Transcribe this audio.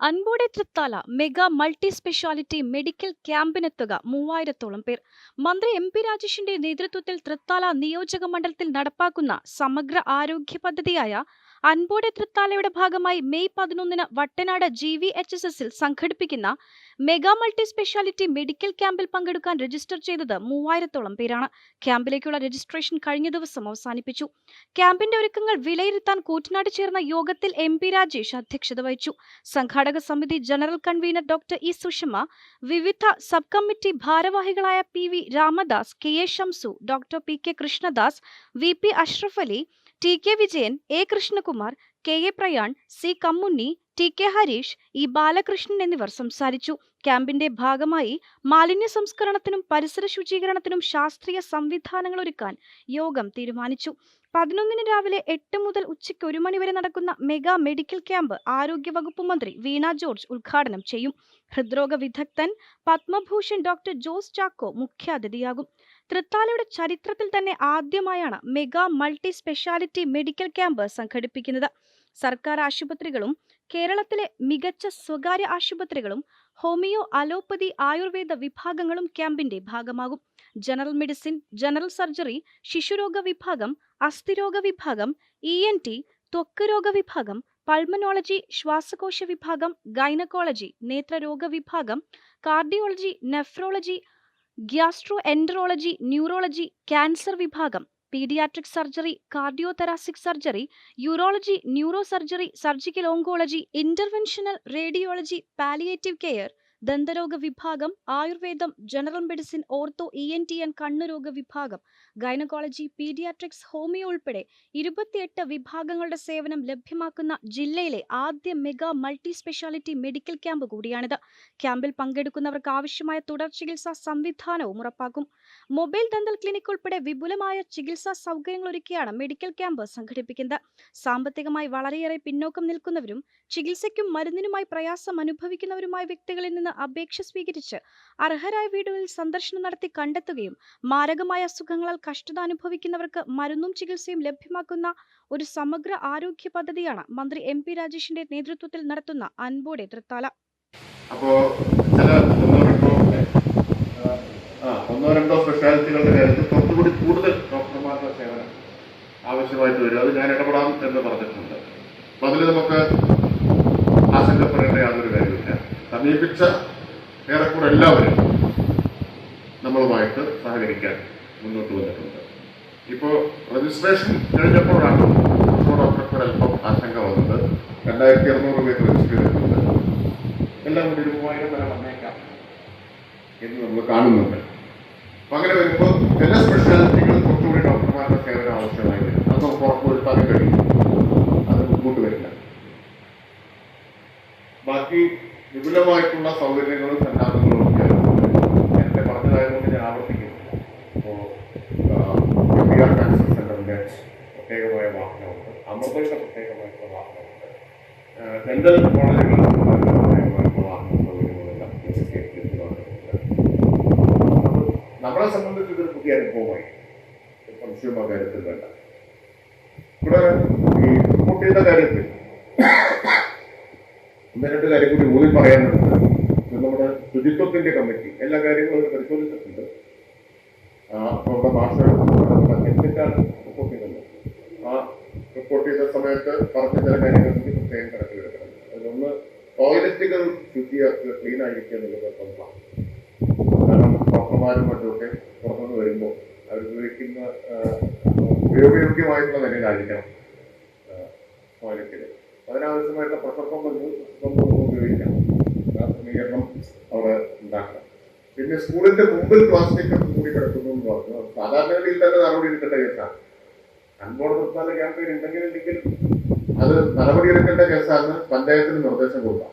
അൻപോടെ Thrithala mega multi speciality medical ക്യാമ്പിനെത്തുക മൂവായിരത്തോളം പേർ. മന്ത്രി എം പി രാജേഷിന്റെ നേതൃത്വത്തിൽ തൃത്താല നിയോജക മണ്ഡലത്തിൽ നടപ്പാക്കുന്ന സമഗ്ര ആരോഗ്യ പദ്ധതിയായ അൻപോടെ തൃത്താലയുടെ ഭാഗമായി മെയ് പതിനൊന്നിന് Vattanad G V H S എസിൽ സംഘടിപ്പിക്കുന്ന മെഗാ മൾട്ടി സ്പെഷ്യാലിറ്റി മെഡിക്കൽ ക്യാമ്പിൽ പങ്കെടുക്കാൻ രജിസ്റ്റർ ചെയ്തത് മൂവായിരത്തോളം പേരാണ്. ക്യാമ്പിലേക്കുള്ള രജിസ്ട്രേഷൻ കഴിഞ്ഞ ദിവസം അവസാനിപ്പിച്ചു. ക്യാമ്പിന്റെ ഒരുക്കങ്ങൾ വിലയിരുത്താൻ കൂറ്റനാട് ചേർന്ന യോഗത്തിൽ എം പി രാജേഷ് അധ്യക്ഷത വഹിച്ചു. സംഘാടക സമിതി general convener doctor E Sushama വിവിധ സബ് കമ്മിറ്റി ഭാരവാഹികളായ P V Ramadas K A Shamsu doctor P K Krishnadas V P Ashraf Ali T K Vijayan A Krishnakumar K A Prayan C Kammunni T K Harish E Balakrishnan എന്നിവർ സംസാരിച്ചു. ക്യാമ്പിന്റെ ഭാഗമായി മാലിന്യ സംസ്കരണത്തിനും പരിസര ശുചീകരണത്തിനും ശാസ്ത്രീയ സംവിധാനങ്ങൾ ഒരുക്കാൻ യോഗം തീരുമാനിച്ചു. പതിനൊന്നിന് രാവിലെ എട്ട് മുതൽ ഉച്ചയ്ക്ക് ഒരു മണിവരെ നടക്കുന്ന മെഗാ മെഡിക്കൽ ക്യാമ്പ് ആരോഗ്യവകുപ്പ് മന്ത്രി വീണ ജോർജ് ഉദ്ഘാടനം ചെയ്യും. ഹൃദ്രോഗ വിദഗ്ധൻ പത്മഭൂഷൺ ഡോക്ടർ ജോസ് ചാക്കോ മുഖ്യാതിഥിയാകും. തൃത്താലയുടെ ചരിത്രത്തിൽ തന്നെ ആദ്യമായാണ് mega multi speciality medical camp സംഘടിപ്പിക്കുന്നത്. സർക്കാർ ആശുപത്രികളും കേരളത്തിലെ മികച്ച സ്വകാര്യ ആശുപത്രികളും ഹോമിയോ അലോപ്പതി ആയുർവേദ വിഭാഗങ്ങളും ക്യാമ്പിന്റെ ഭാഗമാകും. ജനറൽ മെഡിസിൻ ജനറൽ സർജറി ശിശുരോഗ വിഭാഗം അസ്ഥിരോഗ വിഭാഗം ഇ എൻ ടി ത്വക്ക് രോഗ വിഭാഗം പൾമനോളജി ശ്വാസകോശ വിഭാഗം ഗൈനക്കോളജി നേത്രരോഗ വിഭാഗം cardiology nephrology gastroenterology neurology cancer വിഭാഗം paediatric surgery cardiothoracic surgery urology neuro surgery surgical oncology interventional radiology palliative care ദന്തരോഗ വിഭാഗം ആയുർവേദം general medicine ortho E N T and കണ്ണുരോഗ വിഭാഗം ഗൈനക്കോളജി പീഡിയാട്രിക്സ് ഹോമിയോ ഉൾപ്പെടെ ഇരുപത്തിയെട്ട് വിഭാഗങ്ങളുടെ സേവനം ലഭ്യമാക്കുന്ന ജില്ലയിലെ ആദ്യ mega multi speciality medical camp കൂടിയാണിത്. ക്യാമ്പിൽ പങ്കെടുക്കുന്നവർക്ക് ആവശ്യമായ തുടർ ചികിത്സാ സംവിധാനവും ഉറപ്പാക്കും. മൊബൈൽ ദന്തൽ ക്ലിനിക് ഉൾപ്പെടെ വിപുലമായ ചികിത്സാ സൗകര്യങ്ങൾ ഒരുക്കിയാണ് മെഡിക്കൽ ക്യാമ്പ് സംഘടിപ്പിക്കുന്നത്. സാമ്പത്തികമായി വളരെയേറെ പിന്നോക്കം നിൽക്കുന്നവരും ചികിത്സയ്ക്കും മരുന്നിനുമായി പ്രയാസം അനുഭവിക്കുന്നവരുമായ വ്യക്തികളിൽ നിന്ന് അപേക്ഷ സ്വീകരിച്ച് അർഹരായ വീടുകളിൽ സന്ദർശനം നടത്തി കണ്ടെത്തുകയും മാരകമായ അസുഖങ്ങളാൽ കഷ്ടത അനുഭവിക്കുന്നവർക്ക് മരുന്നും ചികിത്സയും ലഭ്യമാക്കുന്ന ഒരു സമഗ്ര ആരോഗ്യ പദ്ധതിയാണ് മന്ത്രി എം പി രാജേഷിന്റെ നേതൃത്വത്തിൽ നടത്തുന്ന അൻപോടെ തൃത്താല. അപ്പോ ഒന്നോ രണ്ടോ സ്പെഷ്യാലിറ്റികളുടെ കാര്യത്തിൽ കുറച്ചുകൂടി കൂടുതൽ ഡോക്ടർമാരുടെ സേവനം ആവശ്യമായിട്ട് വരും. അത് ഞാൻ ഇടപെടാം എന്ന് പറഞ്ഞിട്ടുണ്ട്. അതിൽ നമുക്ക് ആശങ്കപ്പെടേണ്ട യാതൊരു കാര്യമില്ല സമീപിച്ച ഏറെക്കൂടെ എല്ലാവരും നമ്മളുമായിട്ട് സഹകരിക്കാൻ മുന്നോട്ട് വന്നിട്ടുണ്ട്. ഇപ്പോൾ രജിസ്ട്രേഷൻ കഴിഞ്ഞപ്പോഴാണ് ഡോക്ടർക്ക് ഒരല്പം ആശങ്ക വന്നത്. രണ്ടായിരത്തി അറുന്നൂറ് പേര് രജിസ്റ്റർ ചെയ്തിട്ടുണ്ട്. എല്ലാം കൂടി ഒരു മൂവായിരം വരെ വന്നേക്കാം എന്ന് നമ്മൾ കാണുന്നുണ്ട്. അപ്പം അങ്ങനെ വരുമ്പോൾ ചില സ്പെഷ്യാലിറ്റികൾ കുറച്ചുകൂടി ഡോക്ടർമാരുടെ സേവനം ആവശ്യമായി പ്രത്യേകമായിട്ടുള്ള ഡെന്റൽ അപ്പോൾ നമ്മളെ സംബന്ധിച്ച് ഇതൊരു പുതിയ അനുഭവമായി. ഒരു സംശയം ആ കാര്യത്തിൽ വേണ്ട. ഇവിടെ ഈ കുട്ടിയുടെ കാര്യത്തിൽ ഒന്ന് രണ്ട് കാര്യം കൂടി ഊന്നി പറയാനുണ്ട്. നമ്മുടെ ശുചിത്വത്തിന്റെ കമ്മിറ്റി എല്ലാ കാര്യങ്ങളും പരിശോധിച്ചിട്ടുണ്ട്. നമ്മുടെ ഭാഷ എന്തിട്ടാണ് കാരണം ഡോക്ടർമാരും മറ്റുമൊക്കെ പുറത്തുനിന്ന് വരുമ്പോൾ അവർ ഉപയോഗിക്കുന്ന ഉപയോഗയോഗ്യമായിട്ടുള്ള നിലയിലായിരിക്കണം ടോയ്ലറ്റിൽ അതിനാവശ്യമായിട്ടുള്ള പ്രഷർ പമ്പ് പമ്പ് ഉപയോഗിക്കാം. ക്രമീകരണം അവിടെ ഉണ്ടാക്കണം പിന്നെ സ്കൂളിന്റെ മുമ്പിൽ പ്ലാസ്റ്റിക് ഒക്കെ കൂടി കിടക്കുന്നു എന്ന് പറഞ്ഞു. സാധാരണ തന്നെ നടപടി എടുക്കേണ്ട കേസാണ് അൻപോട് സംസ്ഥാന ക്യാമ്പയിൻ ഉണ്ടെങ്കിൽ ഇല്ലെങ്കിൽ അത് നടപടിയെടുക്കേണ്ട കേസാണ് പഞ്ചായത്തിന് നിർദ്ദേശം കൊടുക്കാം.